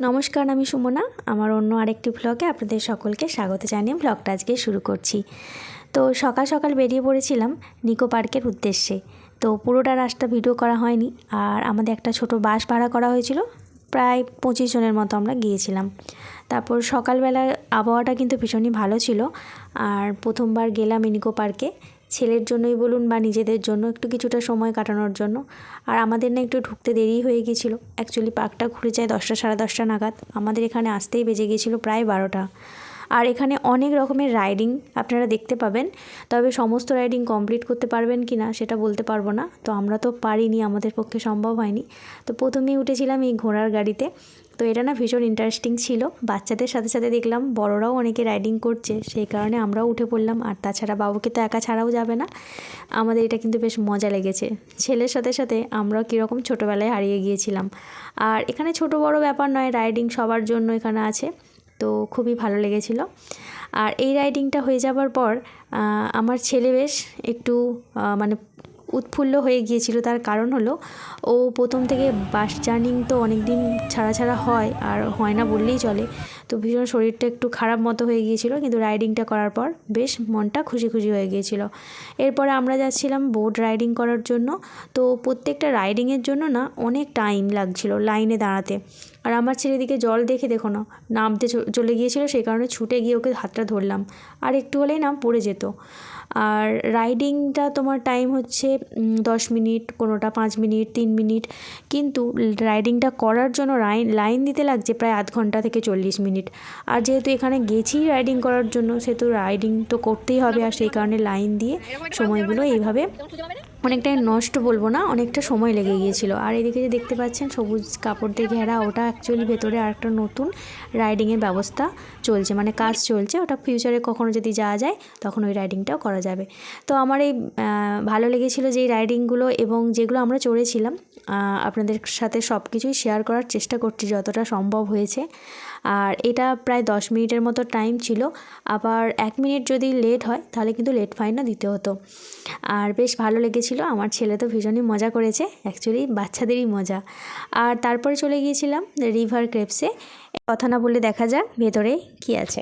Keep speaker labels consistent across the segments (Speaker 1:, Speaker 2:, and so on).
Speaker 1: নমস্কার, আমি সুমনা। আমার অন্য আরেকটি ভ্লগে আপনাদের সকলকে স্বাগত জানিয়ে ভ্লগটা আজকে শুরু করছি। তো সকাল সকাল বেরিয়ে পড়েছিলাম নিকো পার্কের উদ্দেশ্যে। তো পুরোটা রাস্তা ভিডিও করা হয়নি। আর আমাদের একটা ছোট বাস ভাড়া করা হয়েছিল। প্রায় পঁচিশ জনের মতো আমরা গিয়েছিলাম। তারপর সকালবেলা আবহাওয়াটা কিন্তু ভীষণই ভালো ছিল। আর প্রথমবার গেলাম নিকো পার্কে। ছেলের জন্যই বলুন বা নিজেদের জন্য একটু কিছুটা সময় কাটানোর জন্য। আর আমাদের না একটু ঢুকতে দেরি হয়ে গিয়েছিল অ্যাকচুয়ালি পার্কটা ঘুরে যায় দশটা সাড়ে দশটা নাগাদ। আমাদের এখানে আসতেই বেজে গিয়েছিল প্রায় বারোটা। আর এখানে অনেক রকমের রাইডিং আপনারা দেখতে পাবেন। তবে সমস্ত রাইডিং কমপ্লিট করতে পারবেন কি না সেটা বলতে পারব না। তো আমরা তো পারিনি, আমাদের পক্ষে সম্ভব হয়নি। তো প্রথমেই উঠেছিলাম এই ঘোড়ার গাড়িতে। তো এটা না ভীষণ ইন্টারেস্টিং ছিল। বাচ্চাদের সাথে সাথে দেখলাম বড়রাও অনেকে রাইডিং করছে। সেই কারণে আমরাও উঠে পড়লাম। আর তাছাড়া বাবুকে তো একা ছাড়াও যাবে না। আমাদের এটা কিন্তু বেশ মজা লেগেছে। ছেলের সাথে সাথে আমরাও কীরকম ছোটোবেলায় হারিয়ে গিয়েছিলাম। আর এখানে ছোট বড় ব্যাপার নয় রাইডিং সবার জন্য এখানে আছে। তো খুবই ভালো লেগেছিলো। আর এই রাইডিংটা হয়ে যাবার পর আমার ছেলে বেশ একটু মানে উৎফুল্ল হয়ে গিয়েছিল। তার কারণ হলো, ও প্রথম থেকে বাস জার্নিং তো অনেক দিন ছাড়া ছাড়া হয়, আর হয় না বললেই চলে। তো ভীষণ শরীরটা একটু খারাপ মতো হয়ে গিয়েছিল, কিন্তু রাইডিংটা করার পর বেশ মনটা খুশি খুশি হয়ে গিয়েছিল। এরপরে আমরা যাচ্ছিলাম বোট রাইডিং করার জন্য। তো প্রত্যেকটা রাইডিংয়ের জন্য না অনেক টাইম লাগছিল লাইনে দাঁড়াতে। আর আমার ছেলেদিকে জল দেখে দেখো না, নামতে চলে গিয়েছিল, সেই কারণে ছুটে গিয়ে ওকে হাতটা ধরলাম। আর একটু হলেই নাম পড়ে যেত। আর রাইডিংটা তোমার টাইম হচ্ছে দশ মিনিট, কোনোটা পাঁচ মিনিট, তিন মিনিট। কিন্তু রাইডিংটা করার জন্য লাইন লাইন দিতে লাগছে প্রায় আধ ঘণ্টা থেকে চল্লিশ মিনিট। আর যেহেতু এখানে গেছি রাইডিং করার জন্য, সেহেতু রাইডিং তো করতেই হবে। আর সেই কারণে লাইন দিয়ে সময়গুলো এইভাবে অনেকটাই নষ্ট বলব না, অনেকটা সময় লেগে গিয়েছিল। আর এদিকে যে দেখতে পাচ্ছেন, সবুজ কাপড় দিয়ে ঘেরা, ওটা অ্যাকচুয়ালি ভেতরে আরেকটা নতুন রাইডিংয়ের ব্যবস্থা চলছে মানে কাজ চলছে। ওটা ফিউচারে কখনো যদি যাওয়া যায়, তখন ওই রাইডিংটাও করা যাবে। তো আমার এই ভালো লেগেছিলো যে রাইডিংগুলো এবং যেগুলো আমরা চড়েছিলাম আপনাদের সাথে সব কিছুই শেয়ার করার চেষ্টা করছি যতটা সম্ভব হয়েছে। আর এটা প্রায় দশ মিনিটের মতো টাইম ছিল। আবার এক মিনিট যদি লেট হয়, তাহলে কিন্তু লেট ফাইনও দিতে হতো। আর বেশ ভালো লেগেছিলো আমার ছেলে তো ভীষণই মজা করেছে অ্যাকচুয়ালি বাচ্চাদেরই মজা। আর তারপরে চলে গিয়েছিলাম রিভার ক্রেপসে কথা না বলে দেখা যাক ভেতরে কী আছে।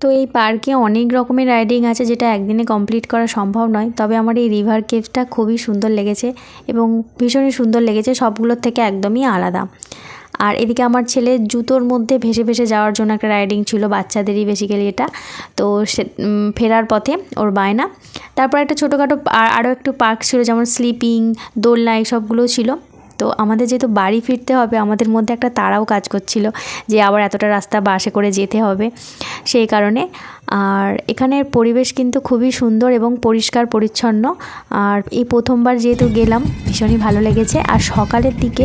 Speaker 1: তো এই পার্কে অনেক রকমের রাইডিং আছে যেটা একদিনে কমপ্লিট করা সম্ভব নয়। তবে আমার এই রিভার কেভটা খুবই সুন্দর লেগেছে এবং ভীষণই সুন্দর লেগেছে, সবগুলোর থেকে একদমই আলাদা। আর এদিকে আমার ছেলে জুতোর মধ্যে ভেসে ভেসে যাওয়ার জন্য একটা রাইডিং ছিল, বাচ্চাদেরই বেসিক্যালি এটা। তো সে ফেরার পথে ওর বায়না। তারপর একটা ছোটোখাটো আর- আরও একটু পার্ক ছিল যেমন স্লিপিং দোলনা এইসবগুলো ছিল। তো আমাদের যেহেতু বাড়ি ফিরতে হবে, আমাদের মধ্যে একটা তাড়াও কাজ করছিল যে আবার এতটা রাস্তা বাসে করে যেতে হবে। সেই কারণে আর এখানের পরিবেশ কিন্তু খুবই সুন্দর এবং পরিষ্কার, পরিচ্ছন্ন। আর এই প্রথমবার যেহেতু গেলাম, ভীষণই ভালো লেগেছে। আর সকালের দিকে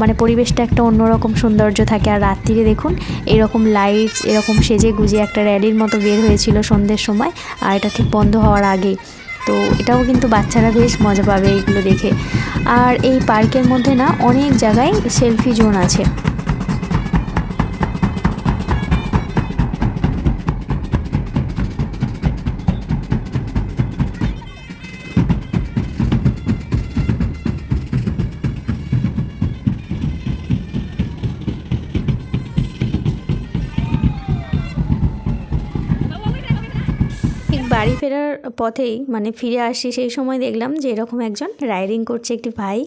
Speaker 1: মানে পরিবেশটা একটা অন্যরকম সৌন্দর্য থাকে। আর রাত্রিরে দেখুন, এরকম লাইটস এরকম সেজে গুজে একটা র্যালির মতো বের হয়েছিল সন্ধ্যের সময়। আর এটা ঠিক বন্ধ হওয়ার আগেই। তো এটাও কিন্তু বাচ্চারা বেশ মজা পাবে এইগুলো দেখে। আর এই পার্কের মধ্যে না অনেক জায়গায় সেলফি জোন আছে। বাড়ি ফেরার পথেই মানে ফিরে আসি সেই সময় দেখলাম যে এরকম একজন রাইডিং করছে একটি ভাই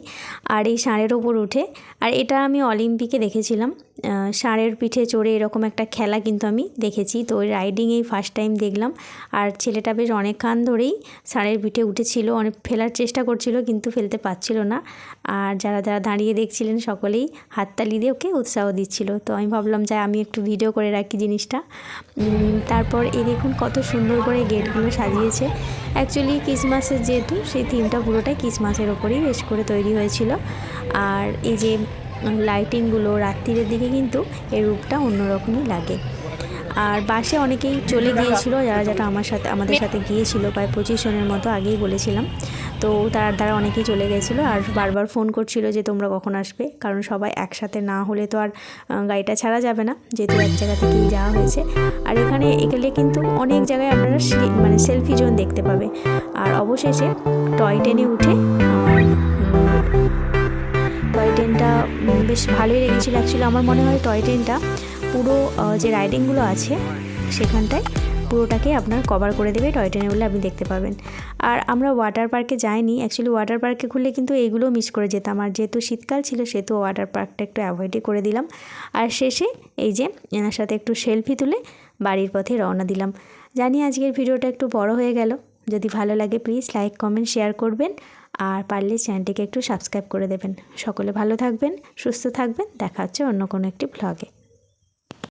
Speaker 1: আর এই ষাঁড়ের ওপর উঠে। আর এটা আমি অলিম্পিকে দেখেছিলাম। ষাঁড়ের পিঠে চড়ে এরকম একটা খেলা কিন্তু আমি দেখেছি। তো ওই রাইডিংয়েই ফার্স্ট টাইম দেখলাম। আর ছেলেটা বেশ অনেকক্ষণ ধরেই ষাঁড়ের পিঠে উঠেছিল, অনেক ফেলার চেষ্টা করছিল কিন্তু ফেলতে পারছিল না। আর যারা যারা দাঁড়িয়ে দেখছিলেন সকলেই হাততালি দিয়ে ওকে উৎসাহ দিচ্ছিল। তো আমি ভাবলাম যে আমি একটু ভিডিও করে রাখি জিনিসটা। তারপর এই দেখুন কত সুন্দর করে গেটগুলো সাজিয়েছে। অ্যাকচুয়ালি ক্রিসমাসের যেহেতু, সেই থিমটা পুরোটাই ক্রিসমাসের ওপরেই বেশ করে তৈরি হয়েছিল। আর এই যে লাইটিংগুলো রাত্রিরের দিকে কিন্তু এর রূপটা অন্যরকমই লাগে। আর বাসে অনেকেই চলে গিয়েছিল যারা যারা আমার সাথে আমাদের সাথে গিয়েছিল প্রায় পঁচিশ জনের মতো আগেই বলেছিলাম। তো তার দ্বারা অনেকেই চলে গেছিল আর বারবার ফোন করছিল যে তোমরা কখন আসবে কারণ সবাই একসাথে না হলে তো আর গাড়িটা ছাড়া যাবে না যেহেতু এক জায়গা থেকেই যাওয়া হয়েছে। আর এখানে এগেলে কিন্তু অনেক জায়গায় আপনারা মানে সেলফি জোন দেখতে পাবে। আর অবশেষে টয় ট্রেনে উঠে টয় ট্রেনটা বেশ ভালোই লেগেছিলো। অ্যাকচুয়ালি আমার মনে হয় টয় ট্রেনটা পুরো যে রাইডিংগুলো আছে, সেখানটায় পুরোটাকে আপনার কভার করে দেবে টয় ট্রেনে বলে আপনি দেখতে পাবেন। আর আমরা ওয়াটার পার্কে যাইনি অ্যাকচুয়ালি ওয়াটার পার্কে খুললে কিন্তু এইগুলো মিস করে যেতাম। আর যেহেতু শীতকাল ছিল, সেহেতু ওয়াটার পার্কটা একটু অ্যাভয়েডই করে দিলাম। আর শেষে এই যে এনার সাথে একটু সেলফি তুলে বাড়ির পথে রওনা দিলাম। জানি আজকের ভিডিওটা একটু বড় হয়ে গেল। যদি ভালো লাগে প্লিজ লাইক কমেন্ট শেয়ার করবেন। আর পারলে চ্যানেলটিকে একটু সাবস্ক্রাইব করে দেবেন। সকলে ভালো থাকবেন, সুস্থ থাকবেন। দেখা হচ্ছে অন্য কোনো একটি ভ্লগে